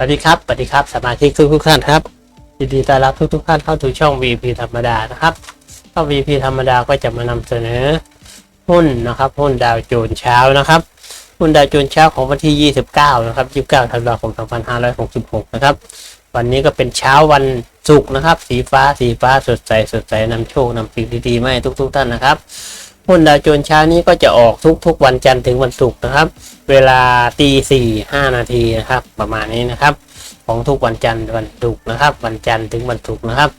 สวัสดีครับ สวัสดีครับ สมาชิกทุกทุกๆท่านครับ ยินดีต้อนรับทุกทุกๆท่านเข้าสู่ช่อง VP ธรรมดานะครับช่อง VP ธรรมดาก็จะมานำเสนอหุ้นนะครับหุ้นดาวโจนส์เช้านะครับหุ้นดาวโจนส์เช้าของวันที่ 29 นะครับ 29ธันวาคม 2566 นะครับ วันนี้ก็เป็นเช้าวันศุกร์นะครับ สีฟ้า สีฟ้าสดใส สดใสนำโชคนำสิ่งดีๆมาให้ทุกๆท่านนะครับ หุ้นดาวโจนส์เช้านี้ก็จะออกทุกๆวันจันทร์ถึงวันศุกร์นะครับ เวลาตีสี่ห้านาทีนะครับ ประมาณนี้นะครับ ของทุกวันจันทร์วันศุกร์นะครับ วันจันทร์ถึงวันศุกร์นะครับ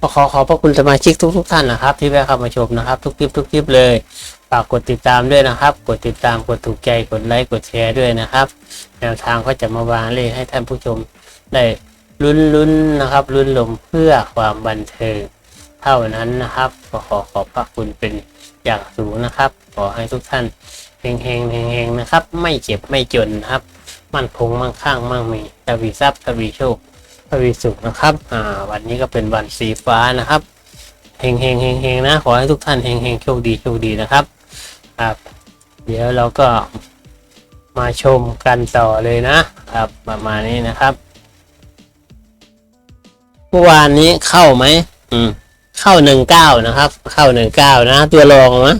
ก็ขอขอบพระคุณสมาชิกทุกๆท่านนะครับ ที่แวะเข้ามาชมนะครับ ทุกคลิปทุกคลิปเลยฝากกดติดตามด้วยนะครับ กดติดตามกดถูกใจกดไลค์กดแชร์ด้วยนะครับ แนวทางก็จะมาวางเลขให้ท่านผู้ชมได้ลุ้นลุ้นๆนะครับลุ้นลมเพื่อความบันเทิงเท่านั้นนะครับ ก็ขอขอบพระคุณเป็นอย่างสูงนะครับ ขอให้ทุกท่าน เฮงเฮงเฮงเฮงนะครับ ไม่เจ็บไม่จนนะครับ มั่นคงมั่งคั่งมั่งมีทวีทรัพย์ทวีโชคทวีสุขนะครับ อ่า วันนี้ก็เป็นวันสีฟ้านะครับเฮงเฮงเฮงเฮงนะ ขอให้ทุกท่านเฮงเฮงโชคดีโชคดีนะครับ ครับ เดี๋ยวเราก็มาชมกันต่อเลยนะครับ ประมาณนี้นะครับเมื่อวานนี้เข้าไหม อืม เข้าหนึ่งเก้านะครับ เข้าหนึ่งเก้านะ ตัวรองนะ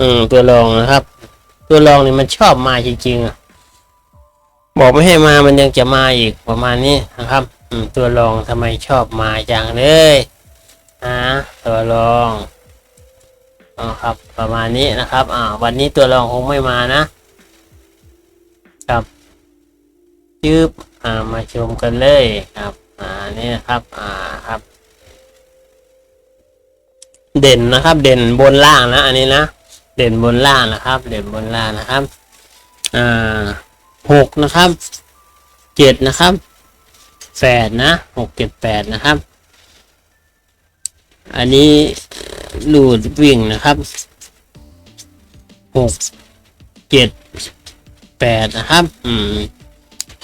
อืม ตัวรองนะครับ ตัวรองนี่มันชอบมาจริงๆอะบอกไม่ให้มามันยังจะมาอีกประมาณนี้นะครับตัวรองทำไมชอบมาจังเลยอ่าตัวรองอ๋อครับ ประมาณนี้นะครับอ่าวันนี้ตัวรองคงไม่มานะครับยืบอ่ามาชมกันเลยครับอ่านี่นะครับอ่าครับ เด่นนะครับ เด่นบนล่างนะ อันนี้นะ เด่นบนล่างนะครับเด่นบนล่างนะครับอ่าหกนะครับเจ็ดนะครับแปดนะหกเจ็ดแปดนะครับ อันนี้ลูดวิ่งนะครับหกเจ็ดแปดนะครับ อืม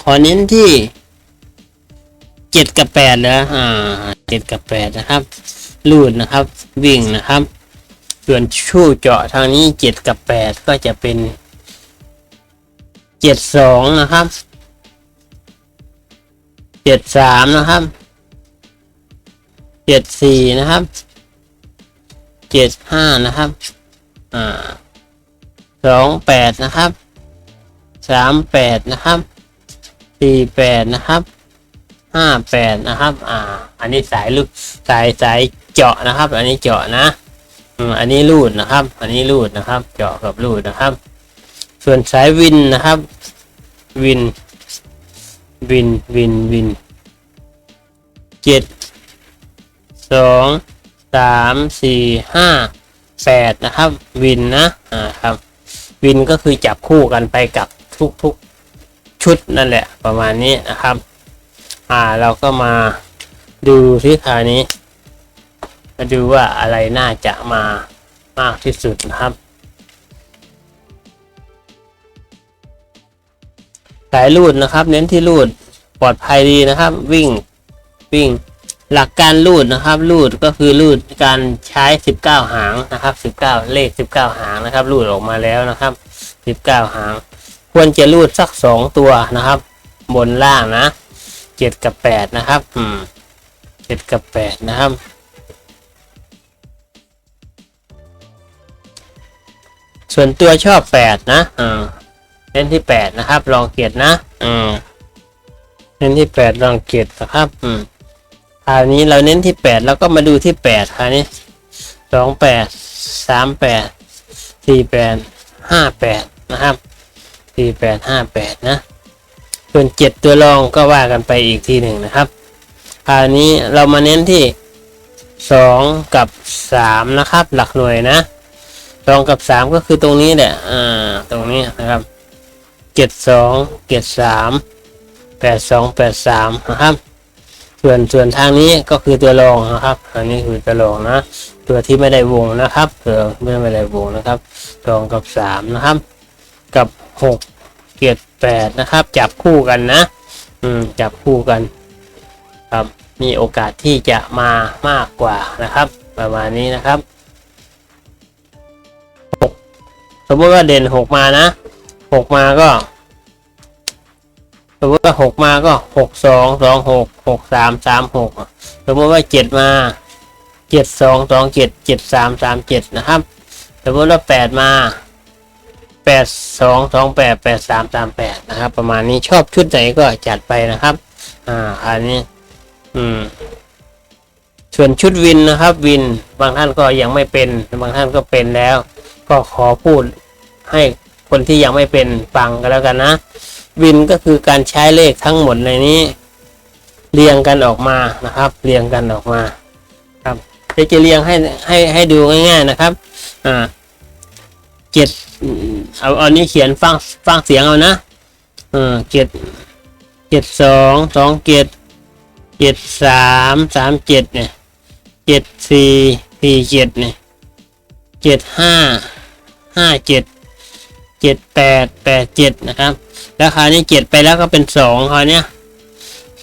ขอเน้นที่เจ็ดกับแปดเลยอ่าเจ็ดกับแปดนะครับ ลูดนะครับ วิ่งนะครับ ส่วนชู่เจาะทางนี้เจ็ดกับแปดก็จะเป็นเจ็ดสองนะครับเจ็ดสามนะครับเจ็ดสี่นะครับเจ็ดห้านะครับอ่าสองแปดนะครับสามแปดนะครับสี่แปดนะครับห้าแปดนะครับ อ่า อันนี้สายลูกสายสายเจาะนะครับ อันนี้เจาะนะ อันนี้รูดนะครับ อันนี้รูดนะครับ เจาะกับรูดนะครับ ส่วนสายวินนะครับ วิน วิน วิน วิน เจ็ด สอง สาม สี่ ห้า แปดนะครับ วินนะอ่าครับ วินก็คือจับคู่กันไปกับทุกๆชุดนั่นแหละ ประมาณนี้นะครับ อ่า เราก็มาดูที่คราวนี้ มาดูว่าอะไรน่าจะมามากที่สุดนะครับสายรูดนะครับ เน้นที่รูดปลอดภัยดีนะครับ วิ่งวิ่ง หลักการรูดนะครับรูดก็คือรูดการใช้ 19 หางนะครับ 19 เลข 19 หางนะครับรูดออกมาแล้วนะครับ 19 หาง ควรจะรูดสัก 2 ตัวนะครับ บนล่างนะ 7 กับ 8 นะครับอืม7กับ 8 นะครับ ส่วนตัวชอบ8นะอ่าเน้นที่แปดนะครับ ลองเกียรตินะอืมเน้นที่แปดลองเกียรตินะครับ อืมคราวนี้เราเน้นที่แปดแล้วก็มาดูที่แปดคราวนี้สองแปดสามแปดสี่แปดห้าแปดนะครับสี่แปดห้าแปดนะ ส่วนเจ็ดตัวรองก็ว่ากันไปอีกทีหนึ่งนะครับ คราวนี้เรามาเน้นที่สองกับสามนะครับ หลักหน่วยนะส องกับสามก็คือตรงนี้แหละ อ่า ตรงนี้นะครับเจ็ดสองเจ็ดสามแปดสองแปดสามนะครับ ส่วนส่วนทางนี้ก็คือตัวรองนะครับ อันนี้คือตัวรองนะ ตัวที่ไม่ได้วงนะครับตัวไม่ไม่ได้วงนะครับรองกับสามนะครับ กับหกเจ็ดแปดนะครับ จับคู่กันนะ อืม จับคู่กัน ครับ มีโอกาสที่จะมามากกว่านะครับ ประมาณนี้นะครับ มมติว่าเด่นหกมานะหกมาก็ สมมติว่าหกมาก็หกสองสองหกหกสามสามหกสมมติว่าเจ็ดมาเจ็ดสองสองเจ็ดเจ็ดสามสามเจ็ดนะครับ สมมติว่าแปดมาแปดสองสองแปดแปดสามสามแปดนะครับ ประมาณนี้ชอบชุดไหนก็จัดไปนะครับ อ่าอันนี้ อืมส่วนชุดวินนะครับ วินบางท่านก็ยังไม่เป็น บางท่านก็เป็นแล้ว ก็ขอพูดให้คนที่ยังไม่เป็นฟังกันแล้วกันนะวินก็คือการใช้เลขทั้งหมดในนี้ เรียงกันออกมานะครับ เรียงกันออกมา ครับเดี๋ยวจะเรียงให้ให้ให้ดูง่ายๆนะครับ อ่าเจ็ดเอาเอานี้เขียนฟังฟังเสียงเอานะเออเจ็ดเจ็ดสองสองเจ็ดเจ็ดสามสามเจ็ดเนี่ยเจ็ดสี่สี่เจ็ดเนี่ยเจ็ดห้า ห้าเจ็ดเจ็ดแปดแปดเจ็ดนะครับ แล้วคราวนี้เจ็ดไปแล้วก็เป็นสองคราวเนี้ย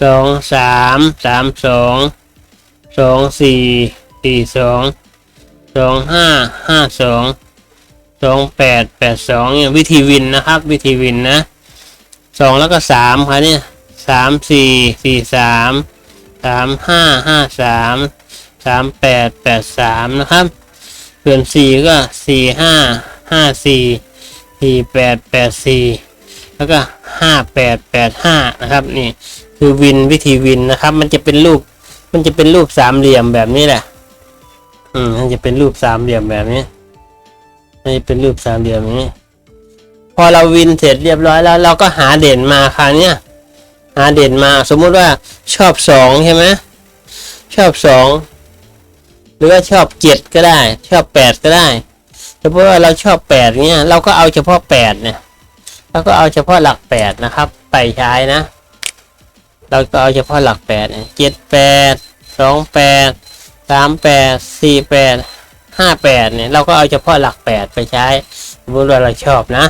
สองสามสามสองสองสี่สี่สองสองห้าห้าสองสองแปดแปดสองเนี่ยวิธีวินนะครับ วิธีวินนะสองแล้วก็สามคราวนี้สามสี่สี่สามสามห้าห้าสามสามแปดแปดสามนะครับส่วนสี่ก็สี่ห้า ห้าสี่สี่แปดแปดสี่แล้วก็ห้าแปดแปดห้านะครับนี่คือวินวิธีวินนะครับ มันจะเป็นรูป มันจะเป็นรูปสามเหลี่ยมแบบนี้แหละ อืมมันจะเป็นรูปสามเหลี่ยมแบบนี้มันจะเป็นรูปสามเหลี่ยมนี้ พอเราวินเสร็จเรียบร้อยแล้ว เราก็หาเด่นมาคราวเนี้ยหาเด่นมาสมมุติว่าชอบสองใช่ไหมชอบสองหรือว่าชอบเจ็ดก็ได้ ชอบแปดก็ได้ สมมติว่าเราชอบแปดเนี้ยเราก็เอาเฉพาะแปดเนี่ยแล้วก็เอาเฉพาะหลักแปดนะครับ ไปใช้นะ เราก็เอาเฉพาะหลักแปดเจ็ดแปดสองแปดสามแปดสี่แปดห้าแปดเนี่ยเราก็เอาเฉพาะหลักแปดไปใช้สมมติว่าเราชอบนะ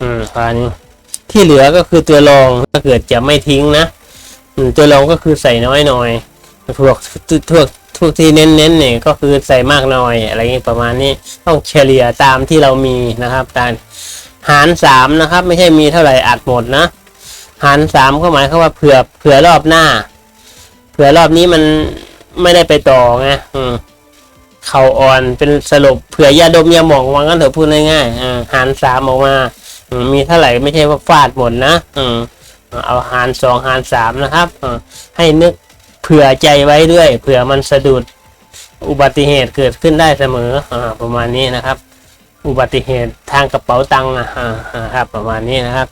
อืมคราวนี้ที่เหลือก็คือตัวรองถ้าเกิดจะไม่ทิ้งนะตัวรองก็คือใส่น้อยหน่อยพวกพว กพวกที่เน้นๆเนี่ยก็คือใส่มากน่อยอะไรอย่างนี้ประมาณนี้ต้องเฉลี่ยตามที่เรามีนะครับตามหารสามนะครับ ไม่ใช่มีเท่าไหร่อัดหมดนะ หารสามก็หมายความว่าเผื่อเผื่อรอบหน้า เผื่อรอบนี้มันไม่ได้ไปต่อไงอืมเข่าอ่อนเป็นสรุปเผื่อยาดมยาหมองวางั้นเถอะพูดง่ายๆหารสามออกมามีเท่าไหร่ไม่ใช่ว่าฟาดหมดนะอเอาหารสองหารสามนะครับให้นึก เผื่อใจไว้ด้วย เผื่อมันสะดุดอุบัติเหตุเกิดขึ้นได้เสมออ่าประมาณนี้นะครับ อุบัติเหตุทางกระเป๋าตังค์นะครับประมาณนี้นะครับ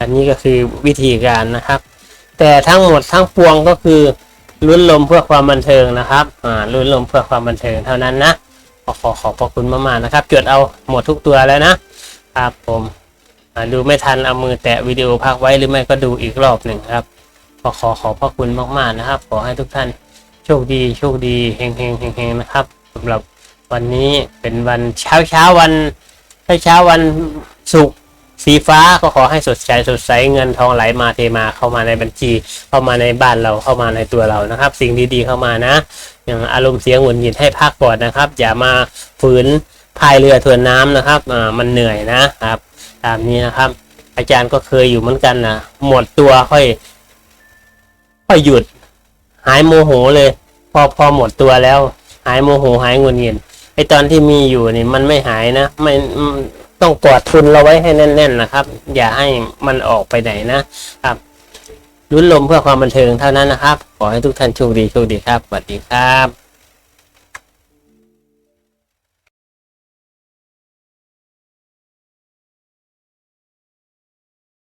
อันนี้ก็คือวิธีการนะครับ แต่ทั้งหมดทั้งปวงก็คือลุ้นลมเพื่อความบันเทิงนะครับอ่าลุ้นลมเพื่อความบันเทิงเท่านั้นนะขอขอขอบพระคุณมากๆนะครับ จดเอาหมดทุกตัวแล้วนะครับผมดูไม่ทันเอามือแตะวิดีโอพักไว้หรือไม่ก็ดูอีกรอบหนึ่งครับ ขอขอขอบพระคุณมากๆนะครับ ขอให้ทุกท่านโชคดีโชคดีเฮงเฮงเฮงเฮงนะครับสำหรับวันนี้เป็นวันเช้าเช้าวันเช้าเช้าวันศุกร์สีฟ้าก็ขอให้สดใสสดใสเงินทองไหลมาเทมาเข้ามาในบัญชี เข้ามาในบ้านเราเข้ามาในตัวเรานะครับ สิ่งดีๆเข้ามานะ อย่างอารมณ์เสียงหงุดหงิดให้พักก่อนนะครับ อย่ามาฝืนพายเรือทวนน้ำนะครับอ่ามันเหนื่อยนะครับ ตามนี้นะครับ อาจารย์ก็เคยอยู่เหมือนกันนะหมดตัวค่อย ค่อยหยุด หายโมโหเลย พอพอหมดตัวแล้ว หายโมโหหายงุนเงินไอตอนที่มีอยู่นี่มันไม่หายนะไม่ต้องกอดทุนเราไว้ให้แน่นๆนะครับ อย่าให้มันออกไปไหนนะครับลุ้นลมเพื่อความบันเทิงเท่านั้นนะครับ ขอให้ทุกท่านโชคดีโชคดีครับสวัสดีครับ